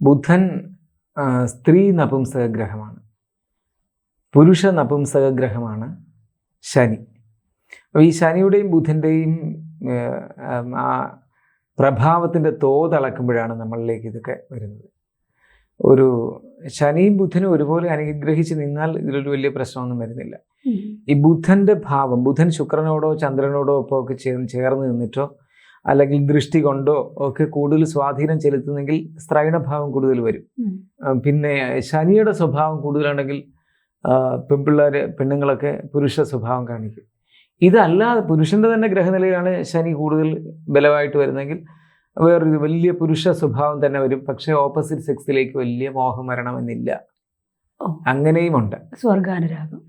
ബുധൻ സ്ത്രീ നപുംസക ഗ്രഹമാണ് പുരുഷ നപുംസക ഗ്രഹമാണ് ശനി. അപ്പോൾ ഈ ശനിയുടെയും ബുധന്റെയും ആ പ്രഭാവത്തിന്റെ തോതളക്കുമ്പോഴാണ് നമ്മളിലേക്ക് ഇതൊക്കെ വരുന്നത്. ഒരു ശനിയും ബുധനും ഒരുപോലെ അനുഗ്രഹിച്ച് നിന്നാൽ ഇതിലൊരു വലിയ പ്രശ്നമൊന്നും വരുന്നില്ല. ഈ ബുധന്റെ ഭാവം ബുധൻ ശുക്രനോടോ ചന്ദ്രനോടോ ഒപ്പമൊക്കെ ചേർന്ന് ചേർന്ന് നിന്നിട്ടോ അല്ലെങ്കിൽ ദൃഷ്ടി കൊണ്ടോ ഒക്കെ കൂടുതൽ സ്വാധീനം ചെലുത്തുന്നെങ്കിൽ സ്ത്രൈണഭാവം കൂടുതൽ വരും. പിന്നെ ശനിയുടെ സ്വഭാവം കൂടുതലാണെങ്കിൽ പെൺപിള്ളേർ പെണ്ണുങ്ങളൊക്കെ പുരുഷ സ്വഭാവം കാണിക്കും. ഇതല്ലാതെ പുരുഷന്റെ തന്നെ ഗ്രഹനിലയിലാണ് ശനി കൂടുതൽ ബലമായിട്ട് വരുന്നെങ്കിൽ വേറൊരു വലിയ പുരുഷ സ്വഭാവം തന്നെ വരും. പക്ഷേ ഓപ്പോസിറ്റ് സെക്സിലേക്ക് വലിയ മോഹം വരണമെന്നില്ല. അങ്ങനെയും അങ്ങനെയുമുണ്ട്. സ്വർഗാനുരാഗം.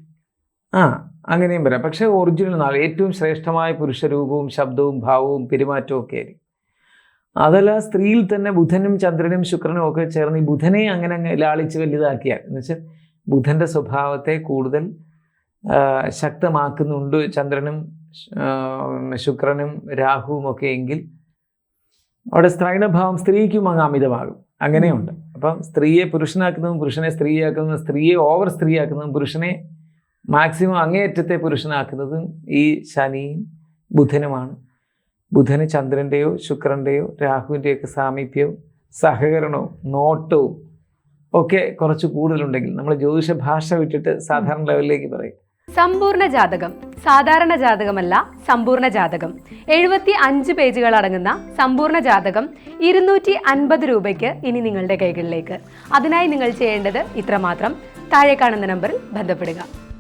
ആ അങ്ങനെയും വരാം. പക്ഷേ ഒറിജിനൽ നാൾ ഏറ്റവും ശ്രേഷ്ഠമായ പുരുഷരൂപവും ശബ്ദവും ഭാവവും പെരുമാറ്റവും ഒക്കെ ആയിരിക്കും. അതല്ല സ്ത്രീയിൽ തന്നെ ബുധനും ചന്ദ്രനും ശുക്രനും ഒക്കെ ചേർന്ന് ഈ ബുധനെ അങ്ങനെ അങ്ങ് ലാളിച്ച് വലുതാക്കിയാൽ എന്ന് വെച്ചാൽ ബുധന്റെ സ്വഭാവത്തെ കൂടുതൽ ശക്തമാക്കുന്നുണ്ട് ചന്ദ്രനും ശുക്രനും രാഹുവും ഒക്കെ എങ്കിൽ അവിടെ സ്ത്രൈണഭാവം സ്ത്രീക്കും അങ്ങ് അമിതമാകും. അങ്ങനെയുണ്ട്. അപ്പം സ്ത്രീയെ പുരുഷനാക്കുന്നതും പുരുഷനെ സ്ത്രീയാക്കുന്നതും സ്ത്രീയെ ഓവർ സ്ത്രീയാക്കുന്നതും പുരുഷനെ മാക്സിമം അങ്ങേയറ്റത്തെ പുരുഷനാക്കുന്നതും ഈ ശനിയും ബുധനുമാണ്. ബുധന് ചന്ദ്രന്റെയോ ശുക്രന്റെയോ രാഹുവിന്റെയൊക്കെ സാമീപ്യവും സഹകരണവും നോട്ടവും ഒക്കെ കുറച്ച് കൂടുതലുണ്ടെങ്കിൽ നമ്മൾ ജ്യോതിഷ ഭാഷ വിട്ടിട്ട് സാധാരണ ലെവലിലേക്ക് പറയും. സമ്പൂർണ ജാതകം സാധാരണ ജാതകമല്ല സമ്പൂർണ ജാതകം. എഴുപത്തി അഞ്ച് പേജുകൾ അടങ്ങുന്ന സമ്പൂർണ ജാതകം ഇരുന്നൂറ്റി അൻപത് രൂപയ്ക്ക് ഇനി നിങ്ങളുടെ കൈകളിലേക്ക്. അതിനായി നിങ്ങൾ ചെയ്യേണ്ടത് ഇത്രമാത്രം. താഴെ കാണുന്ന നമ്പറിൽ ബന്ധപ്പെടുക.